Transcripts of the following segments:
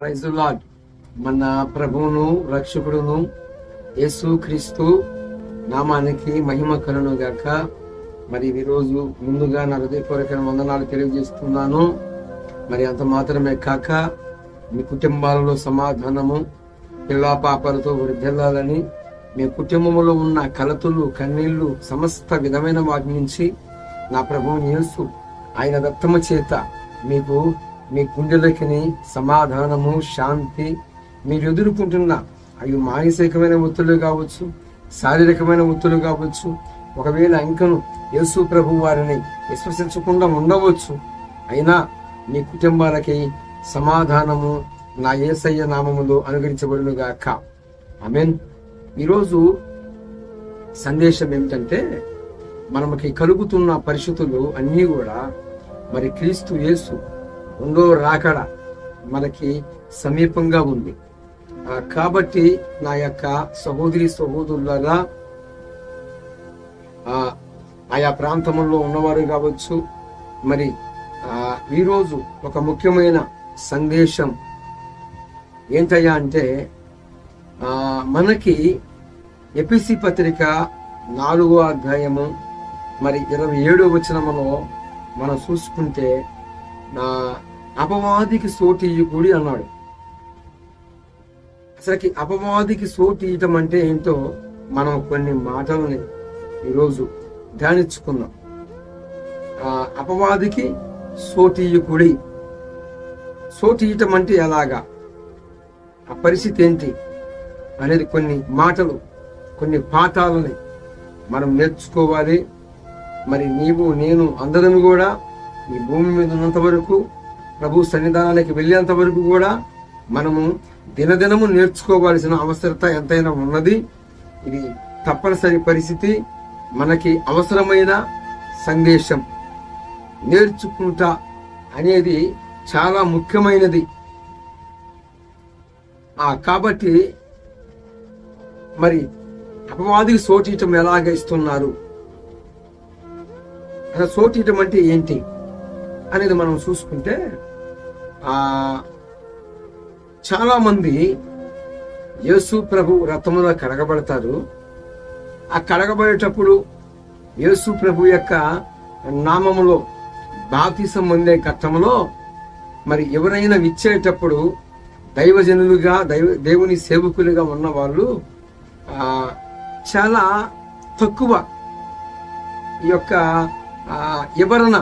Praise lord మన ప్రభువును రక్షకుడును యేసు క్రీస్తు నామానికి మహిమ కలను గాక. మరి ఈరోజు ముందుగా నా హృదయపూర్వకమైన వందనాలు తెలియజేస్తున్నాను. మరి అంత మాత్రమే కాక మీ కుటుంబాలలో సమాధానము పిల్లా పాపలతో వృద్ధిల్లాలని మీ కుటుంబంలో ఉన్న కలతులు కన్నీళ్ళు సమస్త విధమైన వాటి నుంచి నా ప్రభువుని యేసు ఆయన దత్తమ చేత మీకు మీ గుండెలకి సమాధానము శాంతి మీరు ఎదుర్కొంటున్న అవి మానసికమైన ఒత్తులు కావచ్చు శారీరకమైన ఒత్తులు కావచ్చు ఒకవేళ ఇంకను యేసు ప్రభు వారిని విశ్వసించకుండా ఉండవచ్చు అయినా మీ కుటుంబాలకి సమాధానము నా ఏసయ్య నామములో అనుగరించబడును గాక మీన్ ఈరోజు సందేశం ఏమిటంటే మనకి కలుగుతున్న పరిస్థితులు అన్నీ కూడా మరి క్రీస్తు యేసు రెండో రాకడ మనకి సమీపంగా ఉంది. కాబట్టి నా యొక్క సహోదరి సహోదరులగా ఆయా ప్రాంతంలో ఉన్నవారు కావచ్చు మరి ఈరోజు ఒక ముఖ్యమైన సందేశం ఏంటయ్యా అంటే మనకి ఎపిసి పత్రిక నాలుగో అధ్యాయము మరి ఇరవై ఏడో వచనములో మనం చూసుకుంటే నా అపవాదికి సోటు ఇయ్యకూడి అన్నాడు. అసలుకి అపవాదికి సోటు ఇయ్యటం అంటే ఏంటో మనం కొన్ని మాటలని ఈరోజు ధ్యానించుకుందాం. అపవాదికి సోటి ఇయ్యకూడి. అంటే ఎలాగా? ఆ పరిస్థితి ఏంటి అనేది కొన్ని మాటలు కొన్ని పాఠాలని మనం నేర్చుకోవాలి. మరి నీవు నేను అందరం కూడా ఈ భూమి మీద ఉన్నంత వరకు ప్రభు సన్నిధానానికి వెళ్ళేంత వరకు కూడా మనము దినదినము నేర్చుకోవాల్సిన అవసరత ఎంతైనా ఉన్నది. ఇది తప్పనిసరి పరిస్థితి. మనకి అవసరమైన సందేశం నేర్చుకుంటా అనేది చాలా ముఖ్యమైనది. కాబట్టి మరి అపవాదికి సోటీయటం ఎలాగ ఇస్తున్నారు? అసలు సోటీయటం అంటే ఏంటి అనేది మనం చూసుకుంటే చాలామంది చాలా మంది యేసు ప్రభు రథములో కడగబడతారు. ఆ కడగబడేటప్పుడు యేసు ప్రభు యొక్క నామములో బాప్తిసం పొందే ఘట్టంలో మరి ఎవరైనా విచ్చేటప్పుడు దైవజనులుగా దైవ దేవుని సేవకులుగా ఉన్న వాళ్ళు చాలా తక్కువ ఈ యొక్క వివరణ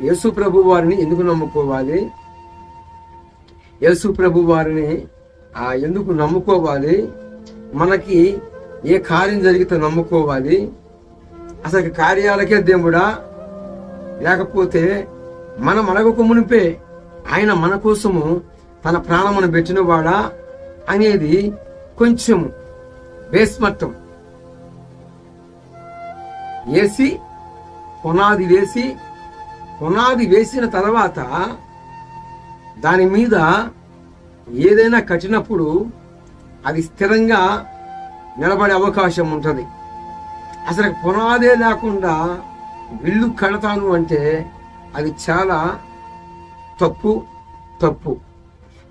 యేసు ప్రభు వారిని ఎందుకు నమ్ముకోవాలి? యేసు ప్రభు వారిని ఆ, ఎందుకు నమ్ముకోవాలి? మనకి ఏ కార్యం జరిగితే నమ్ముకోవాలి? అసలు కార్యాలకే దేవుడా? లేకపోతే మనం అడగక మునిపే ఆయన మన కోసము తన ప్రాణమును పెట్టినవాడా అనేది కొంచెం బేస్మట్టం వేసి పునాది వేసి పునాది వేసిన తర్వాత దాని మీద ఏదైనా కట్టినప్పుడు అది స్థిరంగా నిలబడే అవకాశం ఉంటుంది. అసలు పునాదే లేకుండా ఇల్లు కడతాను అంటే అది చాలా తప్పు తప్పు.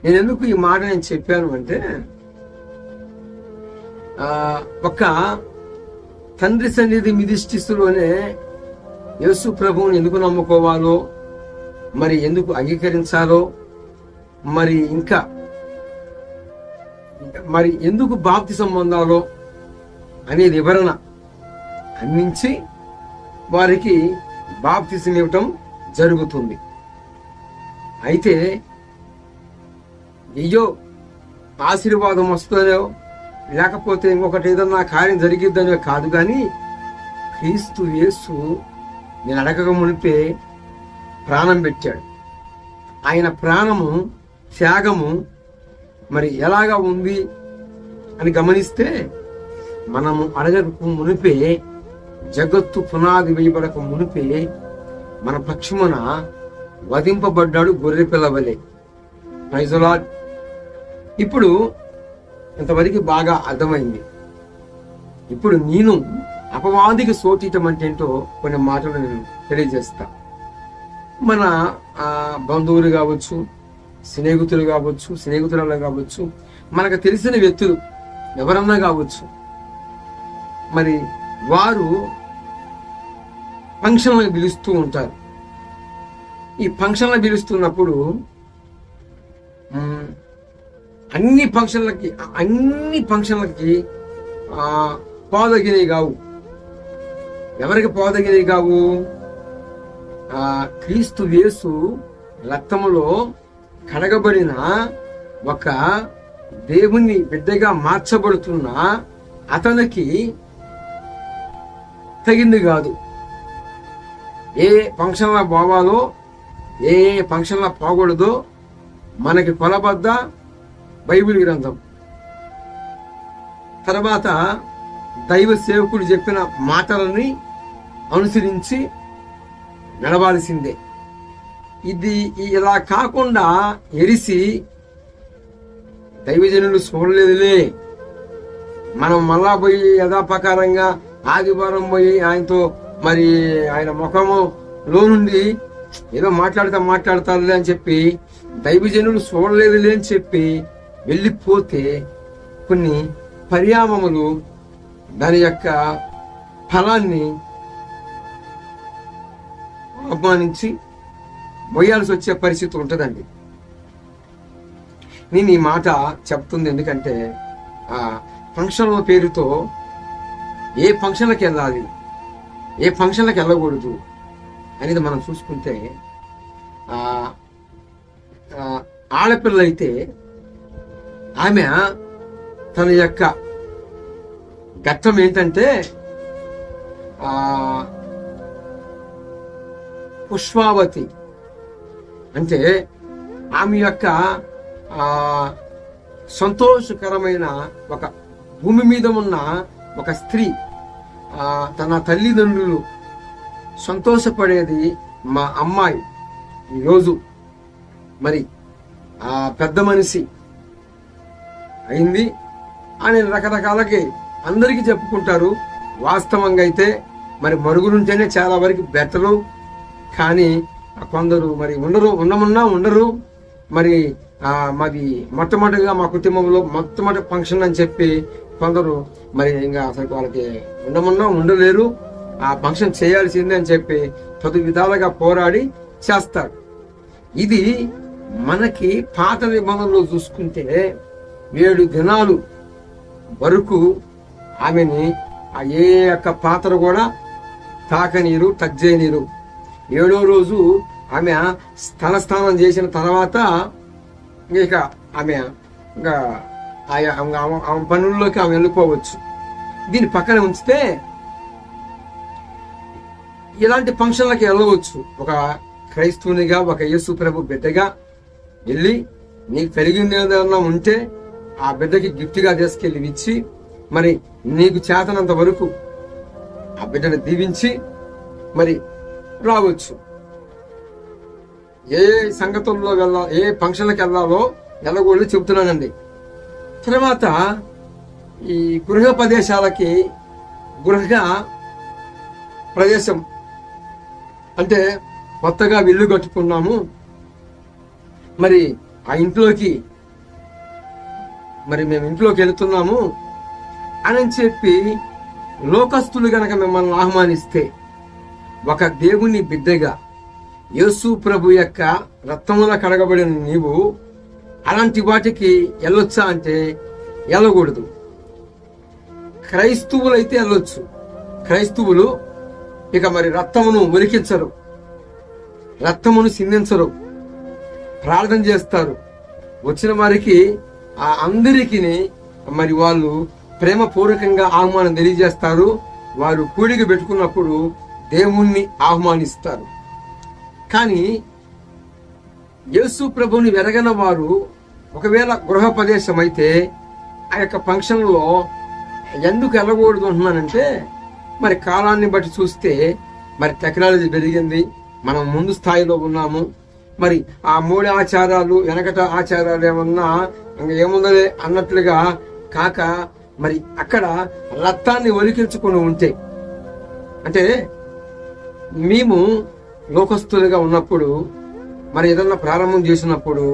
నేను ఎందుకు ఈ మాట నేను చెప్పాను అంటే ఒక తండ్రి సన్నిధి మిదిష్టిస్తులోనే యేసు ప్రభువుని ఎందుకు నమ్ముకోవాలో మరి ఎందుకు అంగీకరించాలో మరి ఇంకా మరి ఎందుకు బాప్తి సంబంధాలో అనే వివరణ అందించి వారికి బాప్తిసం ఇవ్వటం జరుగుతుంది. అయితే అయ్యో ఆశీర్వాదం వస్తుందో లేకపోతే ఇంకొకటి ఏదన్నా కార్యం జరిగిద్దనో కాదు కానీ క్రీస్తు యేసు నేను అడగక మునిపే ప్రాణం పెట్టాడు. ఆయన ప్రాణము త్యాగము మరి ఎలాగా ఉంది అని గమనిస్తే మనము అడగకు మునిపే జగత్తు పునాది వేయబడక మునిపే మన పక్షమున వధింపబడ్డాడు గొర్రె పిల్లవలే ప్రైజులా ఇప్పుడు ఇంతవరకు బాగా అర్థమైంది. ఇప్పుడు నేను అపవాదికి సోటీయటం అంటే ఏంటో కొన్ని మాటలు నేను తెలియజేస్తా. మన బంధువులు కావచ్చు స్నేహితులు కావచ్చు స్నేహితురాలు కావచ్చు మనకు తెలిసిన వ్యక్తులు ఎవరన్నా కావచ్చు మరి వారు ఫంక్షన్లను పిలుస్తూ ఉంటారు. ఈ ఫంక్షన్లు పిలుస్తున్నప్పుడు అన్ని ఫంక్షన్లకి అన్ని ఫంక్షన్లకి పాదగిరి కావు. ఎవరికి పోదగినవి కావు? ఆ క్రీస్తు వేసు రక్తములో కడగబడిన ఒక దేవుని బిడ్డగా మార్చబడుతున్న అతనికి తగింది కాదు. ఏ ఫంక్షన్లో పోవాలో ఏ ఫంక్షన్లో పోకూడదో మనకి కొలబద్ద బైబిల్ గ్రంథం. తర్వాత దైవ సేవకుడు చెప్పిన మాటలని అనుసరించి నడవాల్సిందే. ఇది ఇలా కాకుండా ఎరిసి దైవజనులు చూడలేదులే మనం మళ్ళా పోయి యథాప్రకారంగా ఆదివారం పోయి ఆయనతో మరి ఆయన ముఖములో నుండి ఏదో మాట్లాడతా మాట్లాడతారులే అని చెప్పి దైవజనులు చూడలేదులే అని చెప్పి వెళ్ళిపోతే కొన్ని పర్యామములు దాని యొక్క ఫలాన్ని అవమానించి మొయ్యాల్సి వచ్చే పరిస్థితి ఉంటుందండి. నేను ఈ మాట చెప్తుంది ఎందుకంటే ఆ పేరుతో ఏ ఫంక్షన్లకు వెళ్ళాలి ఏ ఫంక్షన్లకు వెళ్ళకూడదు అనేది మనం చూసుకుంటే ఆడపిల్లలైతే ఆడపిల్ల అయితే ఆమె తన యొక్క ఘట్టం ఏంటంటే పుష్పావతి. అంటే ఆమె యొక్క సంతోషకరమైన ఒక భూమి మీద ఉన్న ఒక స్త్రీ తన తల్లిదండ్రులు సంతోషపడేది మా అమ్మాయి. ఈరోజు మరి ఆ పెద్ద మనిషి అయింది. అని రకరకాలకి అందరికీ చెప్పుకుంటారు. వాస్తవంగా అయితే మరి మరుగునుంటేనే చాలా వరకు బెటరు. కానీ కొందరు మరి ఉండరు ఉండమున్నా ఉండరు. మరి మాది మొట్టమొదటిగా మా కుటుంబంలో మొట్టమొదటి ఫంక్షన్ అని చెప్పి కొందరు మరి ఇంకా అసలు వాళ్ళకి ఉండమున్నా ఉండలేరు. ఆ ఫంక్షన్ చేయాల్సిందే అని చెప్పి పది విధాలుగా పోరాడి చేస్తారు. ఇది మనకి పాత నిబంధనలో చూసుకుంటే ఏడు దినాలు వరకు ఆమెని ఆ ఏ యొక్క పాత్ర కూడా తాకనీరు టచ్ చేయనీరు ఏడో రోజు ఆమె స్థల స్నానం చేసిన తర్వాత ఇక ఆమె ఇంకా ఆయా ఆమె ఆమె పనుల్లోకి ఆమె వెళ్ళిపోవచ్చు. దీన్ని పక్కన ఉంచితే ఇలాంటి ఫంక్షన్లకి వెళ్ళవచ్చు. ఒక క్రైస్తవునిగా ఒక యేసు ప్రభు బిడ్డగా వెళ్ళి నీకు పెరిగింది ఏదైనా ఉంటే ఆ బిడ్డకి గిఫ్ట్గా తీసుకెళ్ళి ఇచ్చి మరి నీకు చేతనంత వరకు ఆ బిడ్డను దీవించి మరి రావచ్చు. ఏ సంగతుల్లో వెళ్ళా ఏ ఫంక్షన్లకు వెళ్ళాలో వెళ్ళకూడదు చెబుతున్నానండి. తర్వాత ఈ గృహ ప్రదేశాలకి గృహ ప్రదేశం అంటే కొత్తగా విల్లు కట్టుకున్నాము. మరి ఆ ఇంట్లోకి మరి మేము ఇంట్లోకి వెళుతున్నాము అని చెప్పి లోకస్తులు గనక మిమ్మల్ని ఆహ్వానిస్తే ఒక దేవుని బిడ్డగా యేసు ప్రభు యొక్క రత్నమున కడగబడిన నీవు అలాంటి వాటికి వెళ్ళొచ్చా అంటే వెళ్ళకూడదు. క్రైస్తవులైతే వెళ్ళొచ్చు. క్రైస్తవులు ఇక మరి రక్తమును ఒలికించరు రక్తమును సిందించరు ప్రార్థన చేస్తారు. వచ్చిన వారికి ఆ అందరికీ మరి వాళ్ళు ప్రేమపూర్వకంగా ఆహ్వానం తెలియజేస్తారు. వారు కూడికి పెట్టుకున్నప్పుడు దేవుణ్ణి ఆహ్వానిస్తారు. కానీ యేసు ప్రభుని వెరగన వారు ఒకవేళ గృహ ప్రదేశం అయితే ఆ యొక్క ఫంక్షన్లో ఎందుకు వెళ్ళకూడదు అంటున్నానంటే మరి కాలాన్ని బట్టి చూస్తే మరి టెక్నాలజీ పెరిగింది మనం ముందు స్థాయిలో ఉన్నాము మరి ఆ మూడు ఆచారాలు వెనకట ఆచారాలు ఏమన్నా ఇంకా ఏముందలే అన్నట్లుగా కాక మరి అక్కడ రక్తాన్ని ఒలికించుకుని ఉంటే అంటే మేము లోకస్తులుగా ఉన్నప్పుడు మరి ఏదన్నా ప్రారంభం చేసినప్పుడు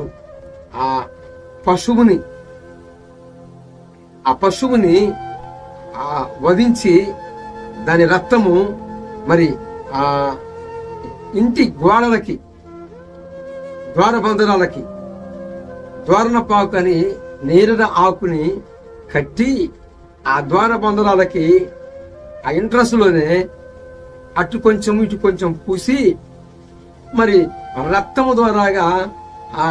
ఆ పశువుని ఆ పశువుని ఆ వధించి దాని రక్తము మరి ఆ ఇంటి గోడలకి ద్వారబంధనాలకి ద్వారణ పాకు అని నేరుడ ఆకుని కట్టి ఆ ద్వారబంధనాలకి ఆ ఇంట్రెస్ట్లోనే అటు కొంచెం ఇటు కొంచెం పూసి మరి రక్తము ద్వారాగా ఆ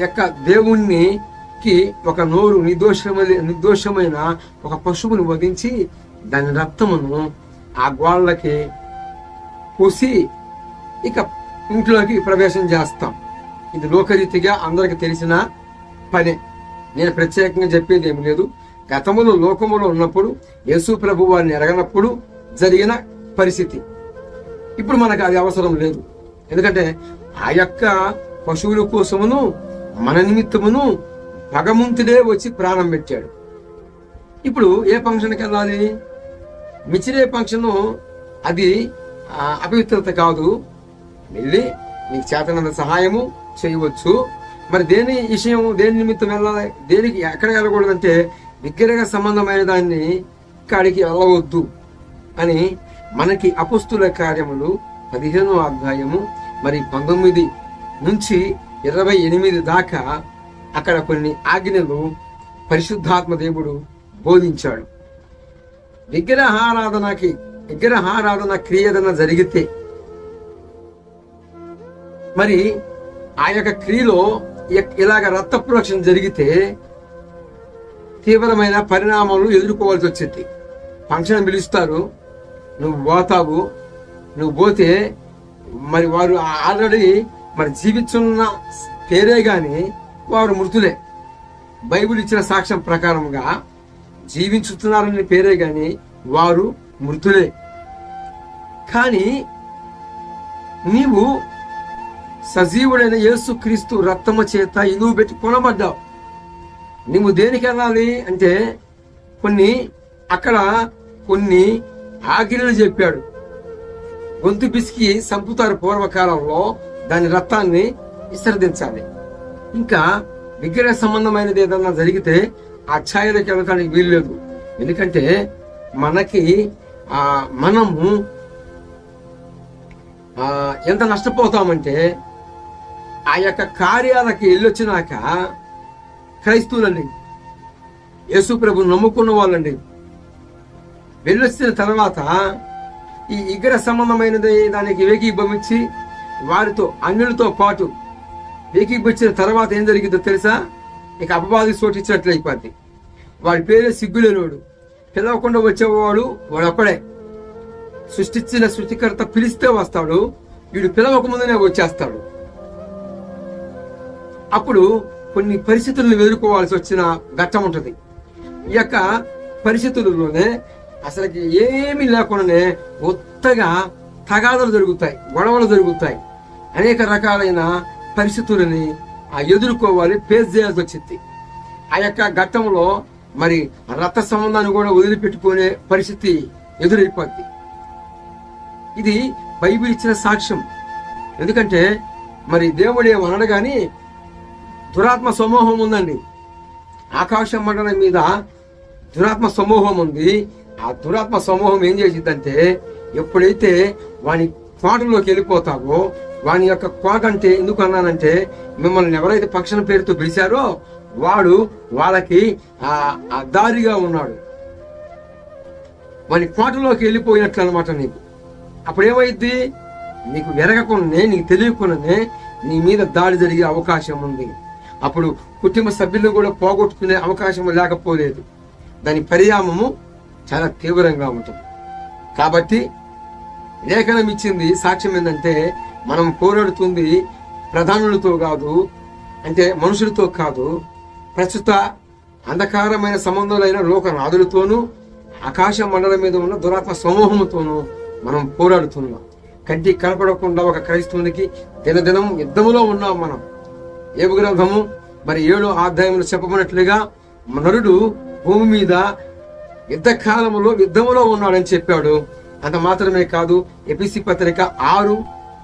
యొక్క దేవుణ్ణికి ఒక నోరు నిర్దోషమైన నిర్దోషమైన ఒక పశువుని వధించి దాని రక్తమును ఆ గోళ్ళకి పూసి ఇక ఇంట్లోకి ప్రవేశం చేస్తాం. ఇది లోకరీతిగా అందరికి తెలిసిన పనే. నేను ప్రత్యేకంగా చెప్పేది ఏమి లేదు. గతములో లోకములో ఉన్నప్పుడు యేసు ప్రభు వారిని ఎరగనప్పుడు జరిగిన పరిస్థితి. ఇప్పుడు మనకు అది అవసరం లేదు. ఎందుకంటే ఆ యొక్క పశువుల కోసమును మన నిమిత్తమును భగవంతుడే వచ్చి ప్రాణం పెట్టాడు. ఇప్పుడు ఏ ఫంక్షన్కి వెళ్ళాలి? మిచిరే ఫంక్షన్ అది అపవిత్రత కాదు. వెళ్ళి నీకు చేతనంత సహాయము చేయవచ్చు. మరి దేని విషయం దేని నిమిత్తం వెళ్ళాలి? దేనికి ఎక్కడ వెళ్ళకూడదంటే విగ్రహ సంబంధమైన దాన్ని కాడికి వెళ్ళవద్దు అని మనకి అపుస్తుల కార్యములు పదిహేనో అధ్యాయము మరి పంతొమ్మిది నుంచి ఇరవై ఎనిమిది దాకా అక్కడ కొన్ని ఆజ్ఞలు పరిశుద్ధాత్మ దేవుడు బోధించాడు. విగ్రహారాధనకి విగ్రహారాధన క్రియదన జరిగితే మరి ఆ యొక్క క్రియలో ఇలాగ రక్త ప్రోక్షణ జరిగితే తీవ్రమైన పరిణామాలు ఎదుర్కోవాల్సి వచ్చింది. ఫంక్షన్ పిలుస్తారు. నువ్వు పోతావు నువ్వు పోతే మరి వారు ఆల్రెడీ మరి జీవించున్న పేరే గాని వారు మృతులే. బైబిల్ ఇచ్చిన సాక్ష్యం ప్రకారంగా జీవించుతున్నారని పేరే గాని వారు మృతులే. కానీ నీవు సజీవుడైన యేసు క్రీస్తు రక్తము చేత ఇనువు పెట్టి కొనబడ్డావు. నువ్వు దేనికి వెళ్ళాలి అంటే కొన్ని అక్కడ కొన్ని ఆజ్ఞలు చెప్పాడు. గొంతు పిసికి సంపుతారు పూర్వకాలంలో దాని రక్తాన్ని విసర్జించాలి. ఇంకా విగ్రహ సంబంధమైనది ఏదన్నా జరిగితే ఆ ఛాయలోకి వెళ్ళటానికి వీల్లేదు. ఎందుకంటే మనకి ఆ మనము ఆ ఎంత నష్టపోతామంటే ఆ యొక్క కార్యాలకి వెళ్ళొచ్చినాక క్రైస్తువులండి యేసు ప్రభు నమ్ముకున్న వాళ్ళండి వెళ్ళొచ్చిన తర్వాత ఈ ఇగ్ర సంబంధమైనది దానికి ఏకీభవించి వారితో అన్యులతో పాటు ఏకీభవించిన తర్వాత ఏం జరిగిందో తెలుసా? ఇక అపవాది చోటిచ్చినట్లు అయిపోద్ది. వాడి పేరే సిగ్గులేనోడు. పిలవకుండా వచ్చేవాడు వాడు అప్పుడే సృష్టించిన సృష్టికర్త పిలిస్తే వస్తాడు వీడు పిలవక ముందునే వచ్చేస్తాడు. అప్పుడు కొన్ని పరిస్థితులను ఎదుర్కోవాల్సి వచ్చిన ఘట్టం ఉంటుంది. ఈ యొక్క పరిస్థితులలోనే అసలుకి ఏమీ లేకుండానే కొత్తగా తగాదలు జరుగుతాయి గొడవలు జరుగుతాయి. అనేక రకాలైన పరిస్థితులని ఆ ఎదుర్కోవాలి ఫేస్ చేయాల్సి వచ్చింది. ఆ యొక్క ఘట్టంలో మరి రక్త సంబంధాన్ని కూడా వదిలిపెట్టుకునే పరిస్థితి ఎదురైపోద్ది. ఇది బైబిల్ ఇచ్చిన సాక్ష్యం. ఎందుకంటే మరి దేవుడు ఏమన్నాడు కానీ దురాత్మ సమూహం ఉందండి. ఆకాశ మండలం మీద దురాత్మ సమూహం ఉంది ఆ దురాత్మ సమూహం ఏం చేసిందంటే ఎప్పుడైతే వాని కోటలోకి వెళ్ళిపోతావో వాని యొక్క కోట అంటే ఎందుకు అన్నానంటే మిమ్మల్ని ఎవరైతే పక్షణ పేరుతో పిలిచారో వాడు వాళ్ళకి ఆ దారిగా ఉన్నాడు. వాని కోటలోకి వెళ్ళిపోయినట్లు అనమాట నీకు. అప్పుడు ఏమైద్ది నీకు ఎరగకుండానే నీకు తెలియకుండానే నీ మీద దాడి జరిగే అవకాశం ఉంది. అప్పుడు కుటుంబ సభ్యులు కూడా పోగొట్టుకునే అవకాశం లేకపోలేదు. దాని పరిణామము చాలా తీవ్రంగా ఉంటుంది. కాబట్టి లేఖనం ఇచ్చింది సాక్ష్యం ఏంటంటే మనం పోరాడుతుంది ప్రధానులతో కాదు అంటే మనుషులతో కాదు ప్రస్తుత అంధకారమైన సంబంధాలైన లోకనాథులతోనూ ఆకాశ మండలం మీద ఉన్న దురాత్మ సమూహంతోనూ మనం పోరాడుతున్నాం. కంటి కనపడకుండా ఒక క్రైస్తవునికి దినదినం యుద్ధములో ఉన్నాం మనం. ఏబు గ్రంథము మరి ఏడు అధ్యాయంలో చెప్పమన్నట్లుగా నరుడు భూమి మీద యుద్ధకాలంలో యుద్ధంలో ఉన్నాడని చెప్పాడు. అంత మాత్రమే కాదు ఎపిసి పత్రిక ఆరు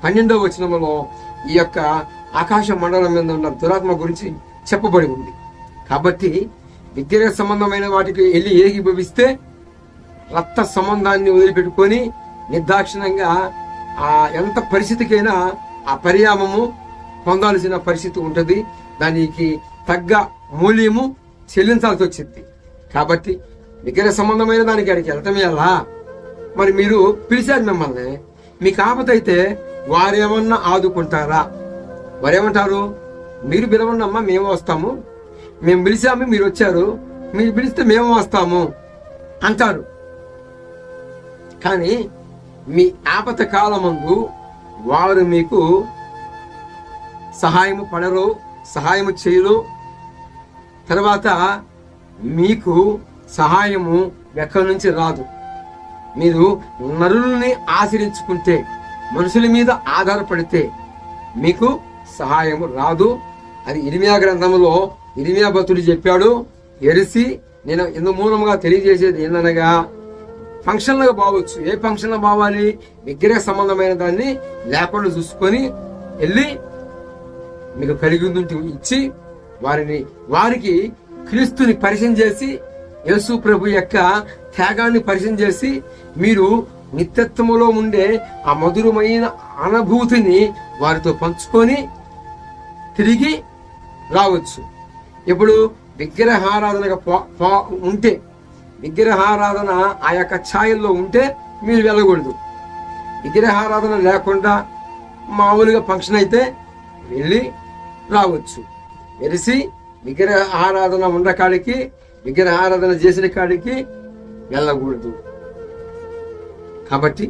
పన్నెండవ వచనంలో ఈ యొక్క ఆకాశ మండలం మీద ఉన్న దురాత్మ గురించి చెప్పబడి ఉంది. కాబట్టి విగ్రహ సంబంధమైన వాటికి వెళ్ళి ఏకీభవిస్తే రక్త సంబంధాన్ని వదిలిపెట్టుకొని నిర్దాక్షిణంగా ఆ ఎంత పరిస్థితికైనా ఆ పరిణామము పొందాల్సిన పరిస్థితి ఉంటుంది. దానికి తగ్గ మూల్యము చెల్లించాల్సి వచ్చింది. కాబట్టి విగ్రహ సంబంధమైన దానికి అక్కడికి వెళ్తామే ఎలా మరి మీరు పిలిచారు మిమ్మల్ని. మీకు ఆపదైతే వారేమన్నా ఆదుకుంటారా? వారేమంటారు? మీరు పిలవన్నమ్మా మేము వస్తాము. మేము పిలిచాము మీరు వచ్చారు. మీరు పిలిస్తే మేము వస్తాము అంటారు. కానీ మీ ఆపత కాలమందు వారు మీకు సహాయము పడరు సహాయము చేయరు. తర్వాత మీకు సహాయము ఎక్కడి నుంచి రాదు. మీరు నరుల్ని ఆశ్రయించుకుంటే మనుషుల మీద ఆధారపడితే మీకు సహాయము రాదు. అది ఇరిమియా గ్రంథంలో ఇరిమియా భక్తుడు చెప్పాడు. ఎరిసి నేను ఇందు మూలంగా తెలియజేసేది ఏందనగా ఫంక్షన్లుగా బాగొచ్చు ఏ ఫంక్షన్లో బావాలి విగ్రహ సంబంధమైన దాన్ని లేకుండా చూసుకొని వెళ్ళి మీకు కలిగి ఇచ్చి వారిని వారికి క్రీస్తుని పరిచయం చేసి యేసు ప్రభు యొక్క త్యాగాన్ని పరిచయం చేసి మీరు నిత్యత్వములో ఉండే ఆ మధురమైన అనుభూతిని వారితో పంచుకొని తిరిగి రావచ్చు. ఇప్పుడు విగ్రహారాధనగా పో- ఉంటే విగ్రహారాధన ఆ యొక్క ఛాయల్లో ఉంటే మీరు వెళ్ళకూడదు. విగ్రహారాధన లేకుండా మామూలుగా ఫంక్షన్ అయితే వెళ్ళి రావచ్చు. వెలిసి విగ్రహ ఆరాధన విగ్రహ ఆరాధన చేసిన కాడికి వెళ్ళకూడదు. కాబట్టి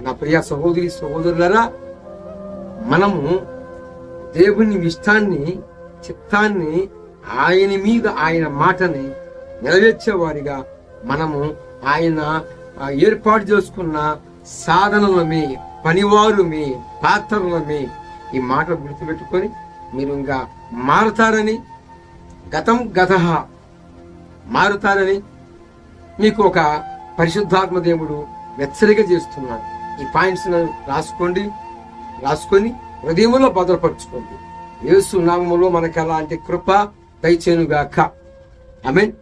నా ప్రియ సహోదరి సహోదరులరా మనము దేవుని ఇష్టాన్ని చిత్తాన్ని ఆయన మీద ఆయన మాటని నెరవేర్చేవారిగా మనము ఆయన ఏర్పాటు చేసుకున్న సాధనలమే పనివారుమే పాత్రలమే ఈ మాట గుర్తుపెట్టుకొని మీరు ఇంకా మారుతారని గతం గత మారుతారని మీకు ఒక పరిశుద్ధాత్మ దేవుడు హెచ్చరిక చేస్తున్నాడు. ఈ పాయింట్స్ రాసుకోండి. రాసుకొని హృదయంలో భద్రపరచుకోండి. యేసు నామములో మనకు అలాంటి కృప దయచేనుగాక మీన్